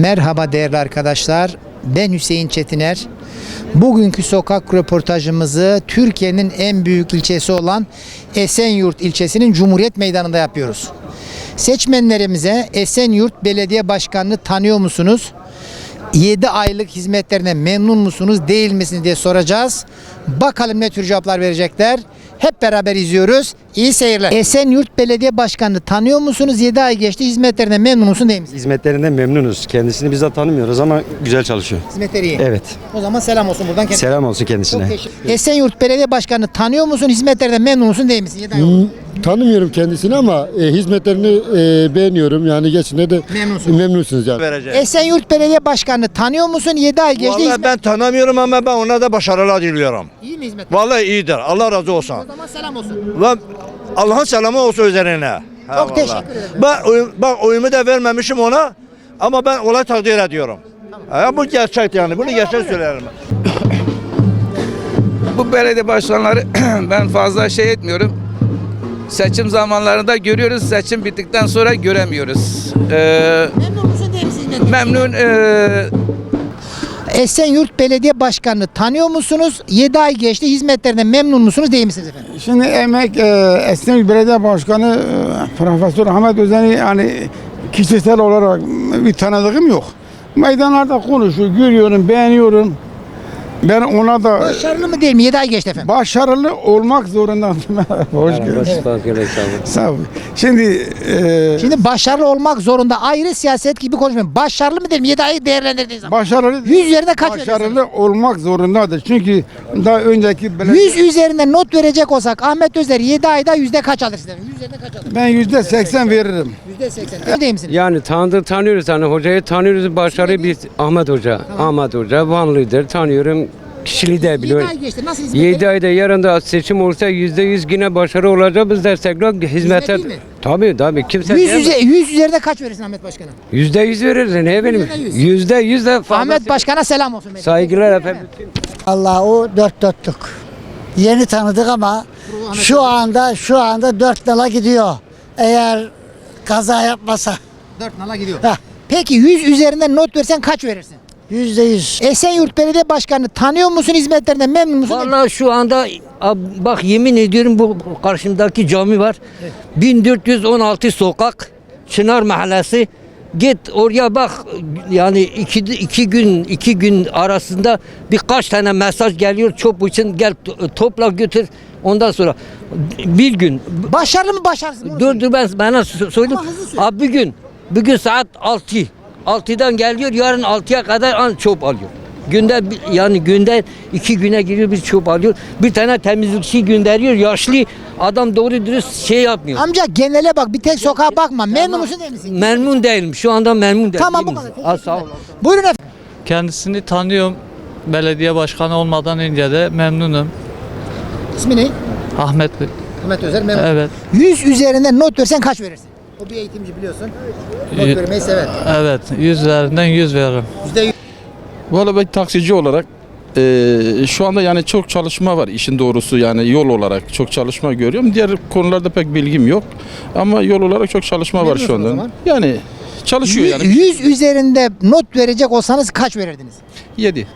Merhaba değerli arkadaşlar. Ben Hüseyin Çetiner. Bugünkü sokak röportajımızı Türkiye'nin en büyük ilçesi olan Esenyurt ilçesinin Cumhuriyet Meydanı'nda yapıyoruz. Seçmenlerimize Esenyurt Belediye Başkanı'nı tanıyor musunuz? 7 aylık hizmetlerine memnun musunuz değil misiniz diye soracağız. Bakalım ne tür cevaplar verecekler. Hep beraber izliyoruz. İyi seyirler. Esenyurt Belediye Başkanı'nı tanıyor musunuz? 7 ay geçti. Hizmetlerine memnun musun değil misiniz? Hizmetlerinden memnunuz. Kendisini bizzat tanımıyoruz ama güzel çalışıyor. Hizmetleri iyi. Evet. O zaman selam olsun buradan kendisine. Selam olsun Çok kendisine. teşekkür Esenyurt Belediye Başkanı'nı tanıyor musun? Hizmetlerinden memnun musun değil misin? 7 ay oldu. Tanımıyorum kendisini ama e, hizmetlerini e, beğeniyorum. Yani geçine de Memnunsun. memnunsunuz yani. vereceğim. Esenyurt Belediye Başkanı'nı tanıyor musun? 7 ay geçti. Vallahi hizmet- ben tanımıyorum ama ben ona da başarılar diliyorum. İyi mi hizmet? Vallahi iyidir. Allah razı olsun. O zaman selam olsun. Ve Allah'ın selamı olsun üzerine. Çok teşekkür ederim. Ben, oyun, ben oyumu da vermemişim ona ama ben olay takdir ediyorum. Ha, bu gerçek yani. Bunu gerçek söylerim. Bu belediye başkanları ben fazla şey etmiyorum. Seçim zamanlarında görüyoruz, seçim bittikten sonra göremiyoruz. Ee, Memnun musun hizmetten? memnun ee, Esenyurt Belediye Başkanı'nı tanıyor musunuz? 7 ay geçti. Hizmetlerinden memnun musunuz değil misiniz efendim? Şimdi emek e, Esnaf Belediye Başkanı e, Profesör Ahmet Özen'i yani kişisel olarak bir tanıdığım yok. Meydanlarda konuşuyor, görüyorum, beğeniyorum. Ben ona da Başarılı mı değil mi? 7 ay geçti efendim. başarılı olmak zorunda. Hoş geldin. Sağ ol. Şimdi e, Şimdi başarılı olmak zorunda ayrı siyaset gibi konuşmayın. Başarılı mı değil mi? 7 ayı değerlendirdiğiniz zaman. başarılı 100 üzerinde kaç başarılı olmak zorundadır. Çünkü daha önceki belediye 100 üzerinde not verecek olsak Ahmet Özer 7 ayda yüzde kaç alır sizden? 100 üzerinde kaç alır? ben yüzde seksen veririm. Yüzde 80. Değil misiniz? Yani tanıdık tanıyoruz hani hocayı tanıyoruz başarı biz Ahmet Hoca. Ahmet Hoca Vanlıdır tanıyorum. Kişiliği de 7 biliyorum. ay geçti. Nasıl hizmet? 7 ayda yarın da seçim olsa yüzde yüz yine başarı olacak biz destekliyoruz hizmete. iyi mi? Tabii tabii kimse 100, diyemez. üze- 100 üzerinde kaç verirsin Ahmet Başkan'a? Yüzde yüz veririz ne benim. Yüzde yüz. Yüzde yüz de fazla. Ahmet Başkan'a selam olsun. Saygılar efendim. Allah o dört dörtlük. Yeni tanıdık ama şu anda şu anda dört nala gidiyor. Eğer kaza yapmasa 4 nala gidiyor. Heh. Peki 100 üzerinden not versen kaç verirsin? Yüzde yüz. Esenyurt Belediye Başkanı'nı tanıyor musun? Hizmetlerinden memnun musun? Vallahi şu anda ab- bak yemin ediyorum bu karşımdaki cami var. 1416 sokak Çınar Mahallesi. Git oraya bak yani iki, iki gün iki gün arasında birkaç tane mesaj geliyor çöp için gel to- topla götür ondan sonra bir gün Başarılı mı başarısız mı? Dur dur ben bana sö- söyleyeyim Ama hızlı söyle. abi bir gün bir gün saat 6 6'dan geliyor yarın 6'ya kadar an çöp alıyor. Günde yani günde iki güne giriyor bir çöp alıyor. Bir tane temizlikçi gönderiyor yaşlı adam doğru dürüst şey yapmıyor. Amca genele bak bir tek sokağa bakma. Memnun musun değil misin? Memnun değilim. Şu anda memnun değilim. Tamam, bu kadar. Ha, sağ ol. Buyurun efendim. Kendisini tanıyorum. Belediye başkanı olmadan önce de memnunum. İsmi ne? Ahmet Bey. Ahmet Özer memnun. Evet. 100 üzerinden not versen kaç verirsin? O bir eğitimci biliyorsun. Not vermeyi sever. Evet. Yüz üzerinden yüz veririm. %100. Valla ben taksici olarak eee, şu anda yani çok çalışma var işin doğrusu yani yol olarak çok çalışma görüyorum. Diğer konularda pek bilgim yok ama yol olarak çok çalışma var şu o anda. zaman. Yani çalışıyor yani. 100 üzerinde not verecek olsanız kaç verirdiniz? 7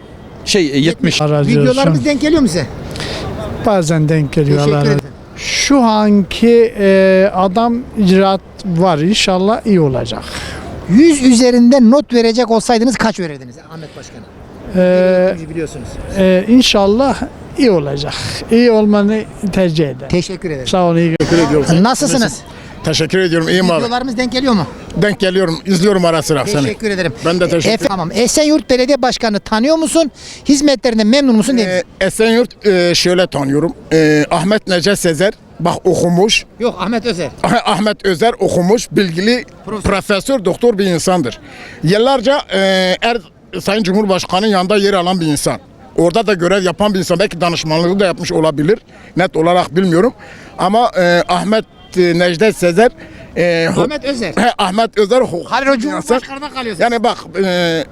şey e, 70. Videolarımız denk geliyor mu size? bazen denk geliyor. Teşekkür razı ederim. Şu anki e, adam icraat var inşallah iyi olacak. 100 üzerinde not verecek olsaydınız kaç verirdiniz Ahmet Başkan'a? E, Eğitimci biliyorsunuz. e, inşallah iyi olacak. İyi olmanı tercih eder. Teşekkür ederim. Sağ olun iyi Nasılsınız? Teşekkür ediyorum. İyiyim abi. Videolarımız denk geliyor mu? Denk geliyorum. izliyorum ara sıra seni. Teşekkür ederim. Ben de teşekkür Efe- Tamam. Esenyurt Belediye Başkanı tanıyor musun? Hizmetlerinden memnun musun değil Ee, misin? Esenyurt e, şöyle tanıyorum. Ee, Ahmet Necdet Sezer bak okumuş. Yok Ahmet Özer. Ahmet Özer okumuş, bilgili, profesör, doktor bir insandır. Yıllarca e, er, Sayın Cumhurbaşkanı'nın yanında yer alan bir insan. Orada da görev yapan bir insan. Belki danışmanlığı da yapmış olabilir. Net olarak bilmiyorum. Ama e, Ahmet e, Necdet Sezer e, Ahmet Özer. He, Ahmet Özer hukuk Hayır. Cumhurbaşkanı'na kalıyorsun. Yani bak e,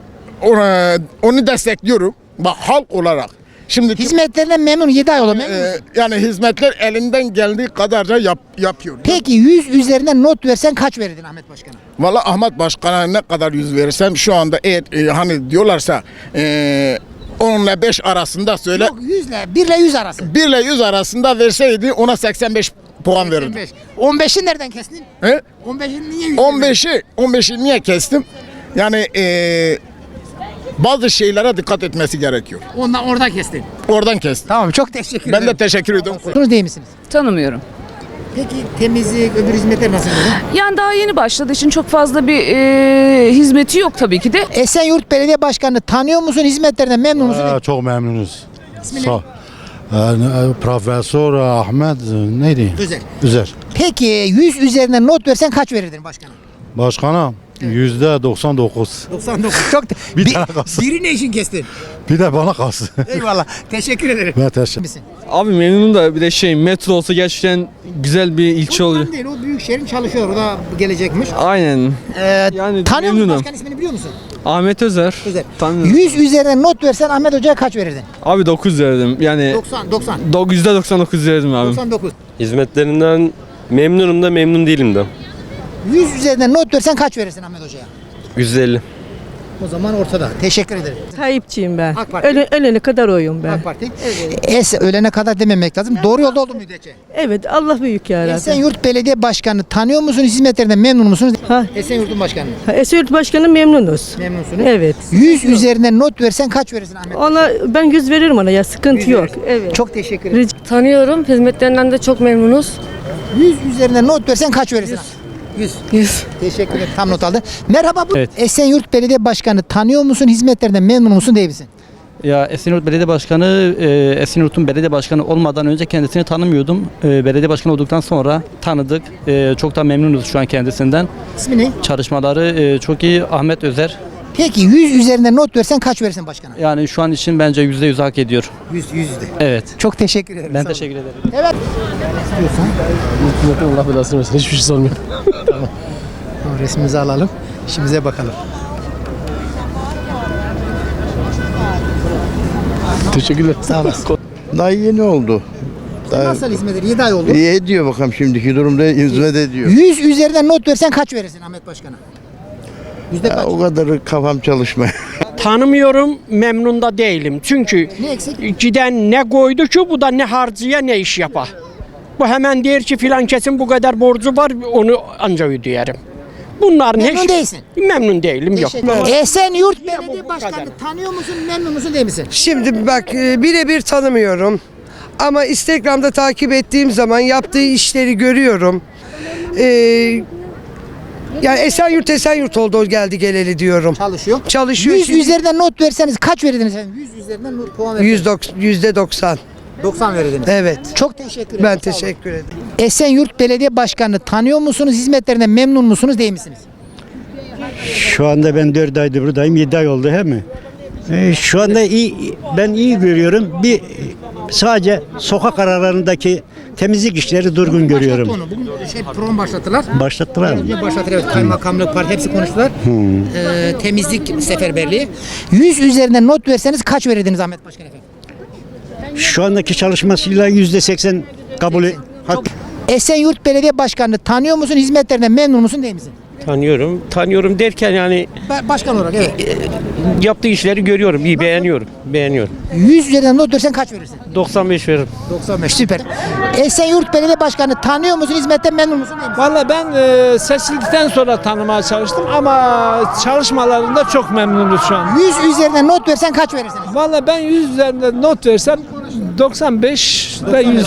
ona- onu destekliyorum. Bak halk olarak. Şimdi Hizmetlerinden memnun 7 ay oldu. Memnun e, yani hizmetler elinden geldiği kadarca yap, yapıyor. Peki 100 üzerinden not versen kaç verirdin Ahmet Başkan'a? Valla Ahmet Başkan'a ne kadar yüz verirsem şu anda eğer e, hani diyorlarsa e, 10 ile 5 arasında söyle Yok 100 ile 1 ile 100 arası. 1 ile 100 arasında verseydi ona 85 puan verirdim. 15. 15'i nereden kestin? He? 15'i niye 100? 15'i 15'i niye kestim? Yani e, bazı şeylere dikkat etmesi gerekiyor. Ondan orada kestin. Oradan kestim. Tamam çok teşekkür Ben ederim. de teşekkür ediyorum. Memnunuz değil misiniz? Tanımıyorum. Peki temizlik, öbür hizmetler nasıl? Yani daha yeni başladığı için çok fazla bir e, hizmeti yok tabii ki de. Esenyurt Belediye Başkanı tanıyor musun? Hizmetlerinden memnun musun? çok memnunuz. Sağ. Ee, Profesör Ahmet neydi? Özel. Üzer. Peki 100 üzerinden not versen kaç verirdin başkanım? Başkanım yüzde 99. 99. Çok Bir Bi- tane kalsın. Biri ne için kestin? Bir de bana kalsın. Eyvallah. Teşekkür ederim. ben teşekkür Misin? Abi memnunum da bir de şey metro olsa gerçekten güzel bir ilçe oluyor. Ondan değil. O büyük şehrin çalışıyor. O da gelecekmiş. Aynen. Ee, Yani tanıyor musun memnunum. başkan ismini biliyor musun? Ahmet Özer. Özel. Tanıyorum. 100 üzerinden not versen Ahmet Hoca'ya kaç verirdin? Abi 9 verdim. Yani 90, 90. do- %99 verdim abi. 99. Hizmetlerinden memnunum da memnun değilim de. 100 üzerinden not versen kaç verirsin Ahmet Hoca'ya? 150. O zaman ortada. Teşekkür ederim. Tayyipçiyim ben. AK Parti. Öle, ölene kadar oyum ben. AK Parti. Es ölene kadar dememek lazım. Doğru yolda oldu müddetçe. Evet Allah büyük ya Esenyurt Belediye Başkanı tanıyor musunuz? Hizmetlerinden memnun musunuz? Ha. Esenyurt'un başkanı. Esenyurt Başkanı memnunuz. Memnunsunuz. Evet. 100 üzerinden not versen kaç verirsin Ahmet? Ona ben yüz veririm ona ya sıkıntı Yüz yok. verirsin. Evet. Çok teşekkür ederim. Tanıyorum. Hizmetlerinden de çok memnunuz. 100 üzerinden not versen kaç verirsin? 100. 100. Teşekkür ederim. Tam not aldı. Merhaba. Bu Evet. Esenyurt Belediye Başkanı tanıyor musun? Hizmetlerinden memnun musun değil misin? Ya Esenyurt Belediye Başkanı, e, Esenyurt'un belediye başkanı olmadan önce kendisini tanımıyordum. E, belediye başkanı olduktan sonra tanıdık. E, çok da memnunuz şu an kendisinden. İsmi ne? Çalışmaları e, çok iyi. Ahmet Özer. Peki 100 üzerinden not versen kaç verirsin başkana? Yani şu an için bence %100 hak ediyor. 100 100 de. Evet. Çok teşekkür ederim. Ben Sağ olun. teşekkür ederim. Evet. İstiyorsan Allah belasını versin. Hiçbir şey sormuyor. Resmimizi alalım. İşimize bakalım. Teşekkürler. Sağ olasın. Daha yeni oldu. Nasıl hizmet ediyor? 7 ay oldu. İyi ediyor bakalım şimdiki durumda hizmet ediyor. 100 üzerinden not versen kaç verirsin Ahmet Başkan'a? Yüzde Ya, kaç? o kadar kafam çalışmıyor. Tanımıyorum, memnun da değilim. Çünkü Ne eksik? giden ne koydu ki bu da ne harcıya ne iş yapar. Bu hemen der ki filan kesin bu kadar borcu var onu ancak ödeyerim. Bunların Memnun hiç- değilsin. Memnun değilim yok. Esenyurt Belediye Başkanı tanıyor musun? Memnun musun değil misin? Şimdi bak e, birebir tanımıyorum. Ama Instagram'da takip ettiğim zaman yaptığı işleri görüyorum. Ee, yani Esenyurt Esenyurt oldu o geldi geleli diyorum. Çalışıyor. Çalışıyor. 100 şimdi. üzerinden not verseniz kaç verirdiniz efendim? 100 üzerinden not puan verirdiniz. Yüz dok- Yüzde 90. 90 verirdiniz. Evet. Çok teşekkür ederim. Ben teşekkür ederim. Esenyurt Belediye Başkanı tanıyor musunuz? Hizmetlerinden memnun musunuz değil misiniz? Şu anda ben 4 aydır buradayım. 7 ay oldu he mi? Ee, şu anda iyi, ben iyi görüyorum. Bir sadece sokak aralarındaki temizlik işleri durgun görüyorum. Başlattı onu. Bugün şey program başlattılar. Başlattılar mı? Başlattılar. Evet. Kaymakamlık, parti hepsi konuştular. Ee, temizlik seferberliği. 100 üzerinden not verseniz kaç verirdiniz Ahmet Başkan efendim? Şu andaki çalışmasıyla yüzde seksen kabul hak. Esenyurt Belediye Başkanı tanıyor musun? Hizmetlerinden memnun musun değil misin? Tanıyorum. Tanıyorum derken yani Ba- Başkan olarak evet. yaptığı işleri görüyorum. iyi beğeniyorum. Beğeniyorum. 100 üzerinden not versen kaç verirsin? 95 veririm. 95 süper. Esenyurt Belediye Başkanı tanıyor musun? Hizmetten memnun musun değil misin? Valla ben e, seçildikten sonra tanımaya çalıştım ama çalışmalarında çok memnunuz şu an. 100 üzerinden not versen kaç verirsiniz? Valla ben 100 üzerinde not versem 95 ve 100.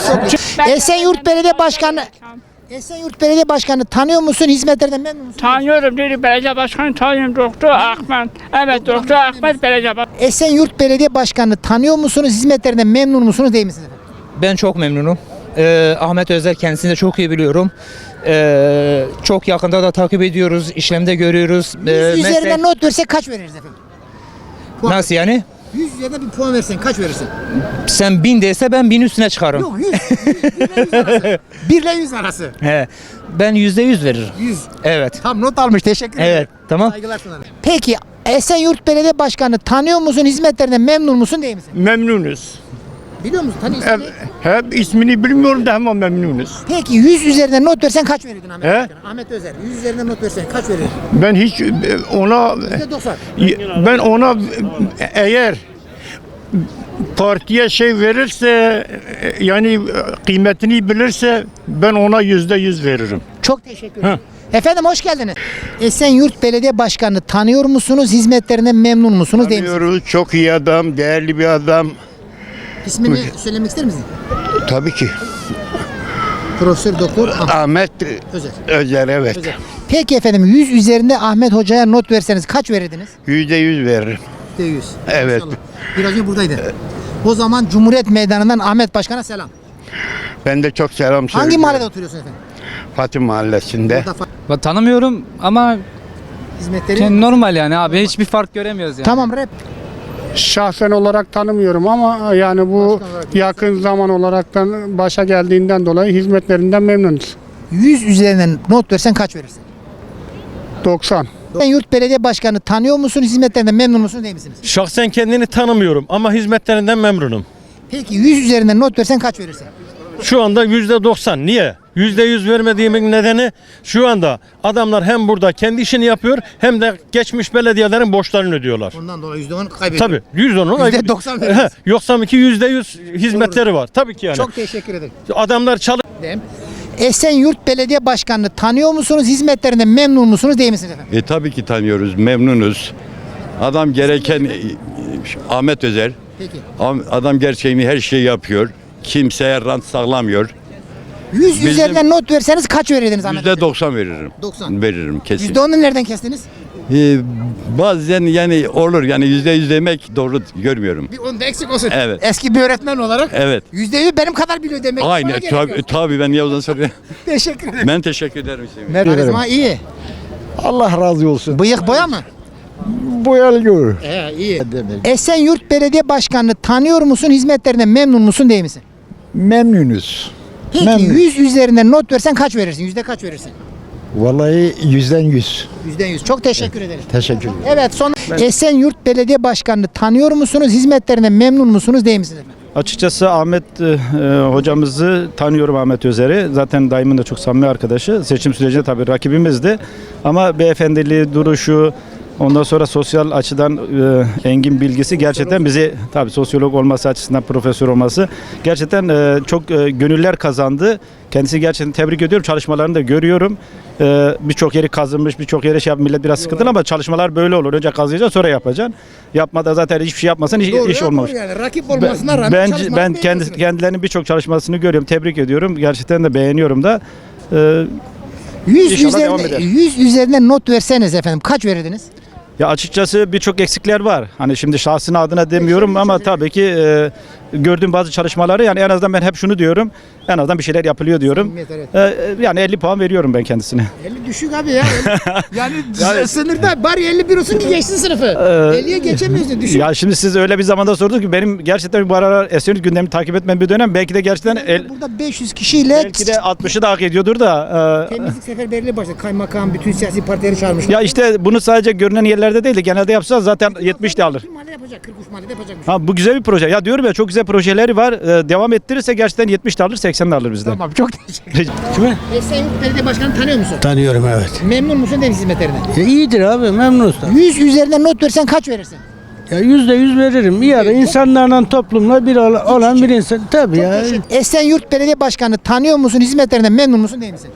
Esenyurt Belediye Başkanı Esenyurt Belediye Başkanı tanıyor musun? Hizmetlerden memnun musun? Tanıyorum dedi belediye başkanı tanıyorum doktor Ahmet. Evet doktor Ahmet belediye başkanı. Esenyurt Belediye Başkanı tanıyor musunuz? Hizmetlerinden memnun musunuz değil misiniz? efendim? Ben çok memnunum. Ee, Ahmet Özer kendisini de çok iyi biliyorum. Ee, çok yakında da takip ediyoruz, işlemde görüyoruz. 100 Ee, üzerinden meslek- not versek kaç veririz efendim? Nasıl yani? 100 üzerinden bir puan versen kaç verirsin? Sen bin dese ben bin üstüne çıkarım. Yok 100. 1 ile 100 arası. He. Ben yüzde yüz veririm. 100. Evet. Tam not almış. Teşekkür ederim. Evet. Tamam. Saygılar sunarım. Peki Esenyurt Belediye Başkanı tanıyor musun? Hizmetlerinden memnun musun değil misin? Memnunuz. Biliyor musun? Tanıyorsun. Hep ismini bilmiyorum da ama memnunuz. Peki 100 üzerinden not versen kaç verirdin Ahmet He? Başkan'a? Ahmet Özer 100 üzerinden not versen kaç verirdin? Ben hiç e, ona %90. ben ona e, eğer partiye şey verirse e, yani kıymetini bilirse ben ona yüzde yüz veririm. Çok teşekkür ederim. Efendim hoş geldiniz. Esenyurt Belediye Başkanı tanıyor musunuz? Hizmetlerinden memnun musunuz değil misiniz? Tanıyoruz, çok iyi adam, değerli bir adam. İsmini söylemek ister misin? Tabii ki. Profesör Doktor Ahmet Ahmet Özer. Özer evet. Özer. Peki efendim 100 üzerinde Ahmet Hoca'ya not verseniz kaç verirdiniz? Yüzde yüz veririm. %100. Evet. Maşallah. Biraz önce buradaydı. O zaman Cumhuriyet Meydanı'ndan Ahmet Başkan'a selam. Ben de çok selam Hangi söylüyorum. mahallede oturuyorsun efendim? Fatih Mahallesi'nde. Fa- Ben tanımıyorum ama hizmetleri. normal yani abi hiçbir fark göremiyoruz yani. Tamam rap. Şahsen olarak tanımıyorum ama yani bu yakın zaman olaraktan başa geldiğinden dolayı hizmetlerinden memnunuz. 100 üzerinden not versen kaç verirsin? 90. Esenyurt Belediye Başkanı tanıyor musun? Hizmetlerinden memnun musunuz değil misiniz? Şahsen kendini tanımıyorum ama hizmetlerinden memnunum. Peki 100 üzerinden not versen kaç verirsin? Şu anda yüzde doksan. Niye? Yüzde yüz vermediğimin nedeni şu anda adamlar hem burada kendi işini yapıyor hem de geçmiş belediyelerin borçlarını ödüyorlar. Ondan dolayı %10 kaybediyor. Tabii yüzde onu Yüzde doksan veririz. Yoksa iki yüzde yüz hizmetleri var. Tabii ki yani. Çok teşekkür ederim. Adamlar çalış Esenyurt Belediye Başkanı'nı tanıyor musunuz? Hizmetlerinden memnun musunuz değil misiniz efendim? E tabii ki tanıyoruz, memnunuz. Adam gereken Ahmet Özer. Peki. Am- Adam gerçeğini her şeyi yapıyor. Kimseye rant sağlamıyor. 100 Bizim- üzerinden not verseniz kaç verirdiniz Ahmet? Yüzde 90 veririm. 90. Veririm kesin. %10'u nereden kestiniz? E, bazen yani olur yani yüzde yüz demek doğru görmüyorum. Bir onda eksik olsun. Evet. Eski bir öğretmen olarak Evet. %100 benim kadar biliyor demek. Bana Aynı gerek tabii, yok. tabii ben Yavuz'dan sonra Teşekkür ederim. ben teşekkür ederim. Hüseyin. Karizma iyi. Allah razı olsun. Bıyık boya mı? Boyalıyor. He iyi. Esenyurt Belediye Başkanı'nı tanıyor musun? Hizmetlerinden memnun musun değil misin? Memnunuz. Peki Memnun. 100 üzerinden not versen kaç verirsin? Yüzde kaç verirsin? Vallahi yüzden yüz. Yüzden yüz. Çok teşekkür ederim. Teşekkür ederim. Evet son Esenyurt Belediye Başkanı'nı tanıyor musunuz? Hizmetlerinden memnun musunuz değil misiniz efendim? Açıkçası Ahmet e, e, hocamızı tanıyorum Ahmet Özer'i. Zaten daimin de çok samimi arkadaşı. Seçim sürecinde tabii rakibimizdi. Ama beyefendiliği, duruşu, ondan sonra sosyal açıdan e, engin bilgisi gerçekten bizi tabii sosyolog olması açısından profesör olması gerçekten e, çok e, gönüller kazandı. Kendisi gerçekten tebrik ediyorum. Çalışmalarını da görüyorum. E, birçok yeri kazınmış, birçok yere şey yap millet biraz sıkıntılı ama çalışmalar böyle olur. Önce kazıyacaksın sonra yapacaksın. Yapmada zaten hiçbir şey yapmasan iş, Doğru iş ya, olmamış. doğru yani. Rakip olmasına rağmen ben, ben kendi, beğeniyorsunuz. kendilerinin birçok çalışmasını görüyorum. Tebrik ediyorum. Gerçekten de beğeniyorum da. Ee, 100 İnşallah devam üzerinden, eder. 100 üzerinden not verseniz efendim kaç verirdiniz? Ya açıkçası birçok eksikler var. Hani şimdi şahsına adına demiyorum ama tabii ki e, gördüğüm bazı çalışmaları yani en azından ben hep şunu diyorum. En azından bir şeyler yapılıyor diyorum. Evet. Ee, yani 50 puan veriyorum ben kendisine. 50 düşük abi ya. yani, sınırda bari 51 olsun ki geçsin sınıfı. 50'ye geçemiyorsun düşük. Ya şimdi siz öyle bir zamanda sordunuz ki benim gerçekten bu aralar Esenyurt gündemi takip etmem bir dönem. Belki de gerçekten el, Burada 500 kişiyle belki de 60'ı da hak ediyordur da. e, temizlik seferberliği başladı. Kaymakam bütün siyasi partileri çağırmışlar. Ya işte bunu sadece görünen yerlerde değil de genelde yapsa zaten 70 de alır. Bir mahalle yapacak, 43 mahallede yapacakmış. Ha bu güzel bir proje. Ya diyorum ya çok güzel projeleri var. Ee, devam ettirirse gerçekten 70 de alır 80 de alır bizden. Tamam çok teşekkür ederim. Esenyurt Belediye Başkanı tanıyor musun? Tanıyorum evet. Memnun musun deniz hizmetlerinden? iyidir abi memnunuz. 100 üzerinden not versen kaç verirsin? Ya yüzde yüz veririm. Bir ara insanlarla toplumla bir olan bir insan. Tabii ya. Esenyurt Belediye Başkanı tanıyor musun? Hizmetlerinden memnun musun değil misin?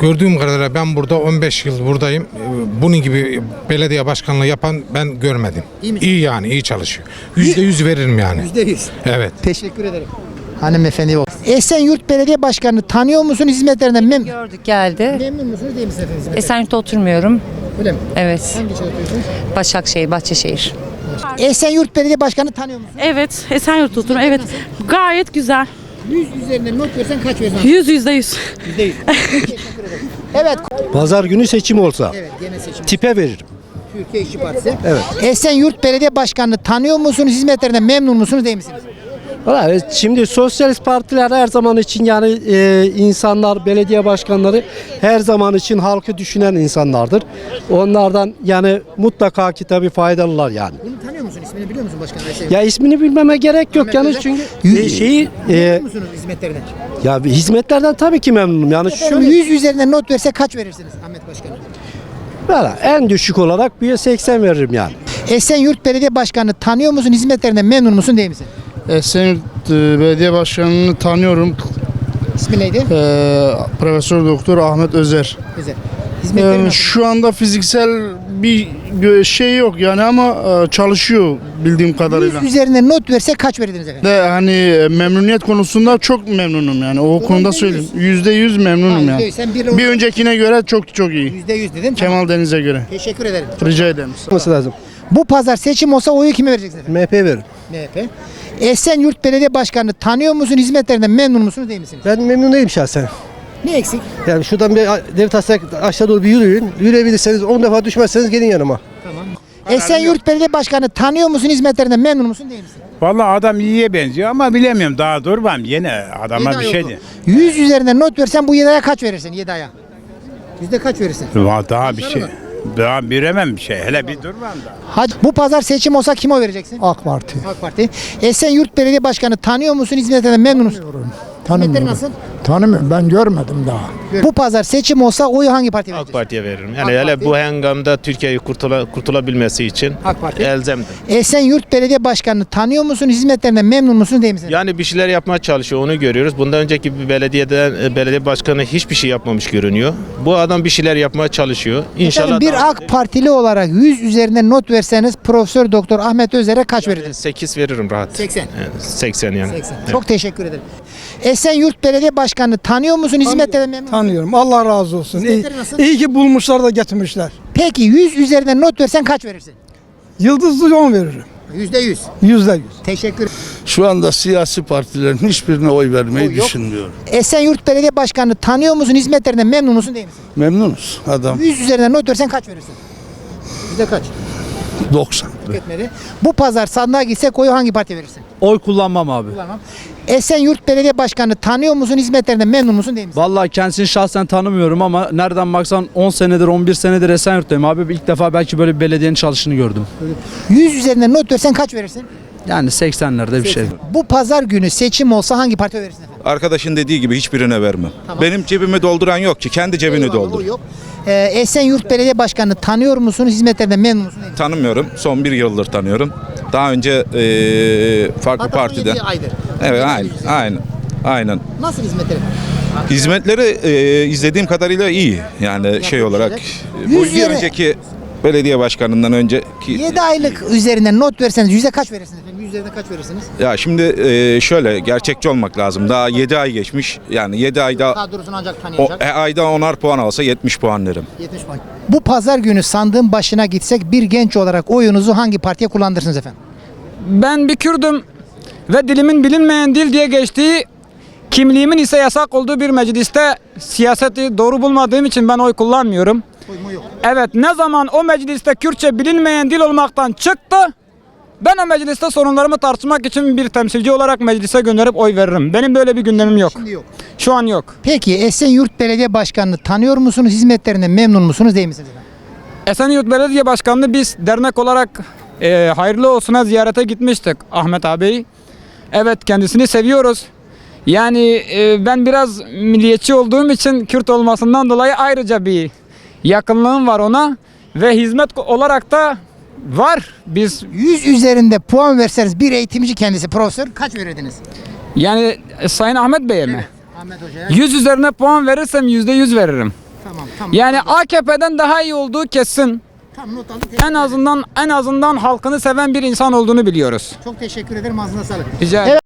Gördüğüm kadarıyla ben burada 15 yıl buradayım. Ee, Bunun gibi belediye başkanlığı yapan ben görmedim. İyi mi? İyi yani iyi çalışıyor. Yüzde yüz veririm yani. %100. Evet. Teşekkür ederim. Hanımefendi o. Esenyurt Belediye Başkanı tanıyor musun? Hizmetlerinden memnun Gördük geldi. Memnun musunuz değil misiniz efendim? hizmetlerinden? Esenyurt'ta oturmuyorum. Öyle mi? Evet. Hangi ilçede oturuyorsunuz? Başakşehir, Bahçeşehir. Esenyurt Belediye Başkanı tanıyor musun? Evet, Esenyurt'ta oturuyorum. Evet, gayet güzel. 100 üzerinden not versen kaç verirsin? Yüz yüzde yüz. %100. evet. Pazar günü seçim olsa Evet gene seçim. tipe veririm. Türkiye İşçi Partisi. Evet. Esenyurt Belediye Başkanı tanıyor musunuz? Hizmetlerinden memnun musunuz değil misiniz? Evet, şimdi sosyalist partiler her zaman için yani e, insanlar, belediye başkanları her zaman için halkı düşünen insanlardır. Onlardan yani mutlaka ki tabii faydalılar yani. Bunu tanıyor musun? İsmini biliyor musun başkan Esenyurt? Ya ismini bilmeme gerek yok Ahmet yani çünkü e, şeyi e, Memnun musunuz hizmetlerinden? ya hizmetlerden tabii ki memnunum. Yani Efendim, şöyle 100 üzerinden not verse kaç verirsiniz Ahmet Başkanım? Valla en düşük olarak bir 80 veririm yani. Esenyurt Belediye Başkanı tanıyor musun? Hizmetlerinden memnun musun değil misin? Esenyurt e, Belediye Başkanı'nı tanıyorum. İsmi neydi? Ee, Profesör Doktor Ahmet Özer. Güzel. Hizmetleri Ee, nasıl? şu anda fiziksel bir gö- şey yok yani ama e, çalışıyor bildiğim kadarıyla. 100 üzerinden not verse kaç verirdiniz efendim? De hani e, memnuniyet konusunda çok memnunum yani o konuda söyleyeyim. Yüzde yüz memnunum yani. Sen bir- Bir öncekine göre çok çok iyi. %100 dedin. Kemal Deniz'e göre. Teşekkür ederim. Rica ederim. lazım. Bu pazar seçim olsa oyu kime vereceksin efendim? MHP veririm. MHP. Esenyurt Belediye Başkanı tanıyor musun? Hizmetlerinden memnun musunuz değil misiniz? Ben memnun değilim şahsen. Ne eksik? Yani şuradan bir devlet hastanesi aşağı doğru bir yürüyün. Yürüyebilirseniz 10 defa düşmezseniz gelin yanıma. Esenyurt Belediye Başkanı tanıyor musun? Hizmetlerinden memnun musun değil misin? Vallahi adam iyiye benziyor ama bilemiyorum daha durmam yine adama Yedi bir ay şey oldu. de. 100 üzerinden not versen bu 7 aya kaç verirsin? 7 aya. Yüzde kaç verirsin? Daha bir şey. Daha bilemem bir şey. Hele bir durmam da. Hadi bu pazar seçim olsa kime oy vereceksin? AK Parti. AK Parti. Esenyurt Belediye Başkanı tanıyor musun? Hizmetlerinden memnun musun? Hizmetleri nasıl? Tanımıyorum ben görmedim daha. Bu pazar seçim olsa oyu hangi partiye vereceksin? Parti'ye veririm. AK Yani hele Parti. bu hengamda Türkiye'yi kurtula, kurtulabilmesi için AK Parti. elzemdir. Esenyurt Belediye Başkanı tanıyor musun? Hizmetlerinden memnun musun değil misin? Yani bir şeyler yapmaya çalışıyor onu görüyoruz. Bundan önceki bir belediyeden e, belediye başkanı hiçbir şey yapmamış görünüyor. Bu adam bir şeyler yapmaya çalışıyor. İnşallah Efendim, bir daha- AK Partili olarak 100 üzerinden not verseniz Profesör Doktor Ahmet Özer'e kaç verirdiniz? 8 veririm rahat. 80. Evet, 80 yani. 80. Evet. Çok teşekkür ederim. Esenyurt Belediye Başkanı tanıyor musun? Hizmetlerinden memnun musun? Tanıyorum. Allah razı olsun. İyi, Hizmetleri nasıl? iyi ki bulmuşlar da getirmişler. Peki 100 üzerinden not versen kaç verirsin? Yıldızlı 10 veririm. Yüzde yüz. Yüzde yüz. Teşekkür Şu anda siyasi partilerin hiçbirine oy vermeyi yok. düşünmüyorum. Esenyurt Belediye Başkanı tanıyor musun? Hizmetlerinden memnun musun değil misin? Memnunuz adam 100 üzerinden not versen kaç verirsin? Yüzde kaç? 90. Tüketmedi. Bu pazar sandığa gitsek oyu hangi partiye verirsin? Oy kullanmam abi. Kullanmam. Esenyurt Belediye Başkanı tanıyor musun? Hizmetlerinden memnun musun değil misin? Vallahi kendisini şahsen tanımıyorum ama nereden baksan 10 senedir 11 senedir Esenyurt'tayım abi. İlk defa belki böyle bir belediyenin çalışını gördüm. 100 üzerinden not versen kaç verirsin? Yani 80'lerde bir şey. Bu pazar günü seçim olsa hangi partiye verirsin? Arkadaşın dediği gibi hiçbirine vermem. Tamam. Benim cebimi dolduran yok ki. Kendi cebini Eyvallah, doldur. yok. Ee, Esenyurt Belediye Başkanı tanıyor musunuz? Hizmetlerinden memnun musun? değil misin? Tanımıyorum. Son bir yıldır tanıyorum. Daha önce eee, farklı Hatta partiden. 17 aydır. Evet aynen. Aynen. Aynen. Nasıl hizmetleri? Hizmetleri eee, izlediğim kadarıyla iyi. Yani şey olarak. Bu Yüz bir önceki belediye başkanından önceki 7 aylık üzerinden not verseniz yüzde kaç verirsiniz efendim? Yüz üzerinden kaç verirsiniz? ya şimdi eee, şöyle gerçekçi olmak lazım. Daha 7 ay geçmiş. Yani 7 ayda Kadrosunu ancak o, tanıyacak. e, ayda 10'ar puan alsa 70 puan derim. 70 puan. Bu pazar günü sandığın başına gitsek bir genç olarak oyunuzu hangi partiye kullanırsınız efendim? Ben bir Kürdüm ve dilimin bilinmeyen dil diye geçtiği, kimliğimin ise yasak olduğu bir mecliste siyaseti doğru bulmadığım için ben oy kullanmıyorum. Evet ne zaman o mecliste Kürtçe bilinmeyen dil olmaktan çıktı, ben o mecliste sorunlarımı tartışmak için bir temsilci olarak meclise gönderip oy veririm. Benim böyle bir gündemim yok. Şimdi yok. Şu an yok. Peki Esenyurt Belediye Başkanı'nı tanıyor musunuz? Hizmetlerinden memnun musunuz değil misiniz efendim? Esenyurt Belediye Başkanı'nı biz dernek olarak e, hayırlı olsuna ziyarete gitmiştik Ahmet ağabeyi. Evet kendisini seviyoruz. Yani e, ben biraz milliyetçi olduğum için Kürt olmasından dolayı ayrıca bir yakınlığım var ona. Ve hizmet olarak da var. Biz 100 üzerinde puan verseniz bir eğitimci kendisi profesör kaç verirdiniz? yani e, Sayın Ahmet Bey'e mi? Ahmet Hoca'ya. 100 üzerine puan verirsem %100 veririm. Tamam tamam. Yani AKP'den daha iyi olduğu kesin. Tamam not aldım. En azından en azından halkını seven bir insan olduğunu biliyoruz. Çok teşekkür ederim ağzına sağlık. Rica Evet.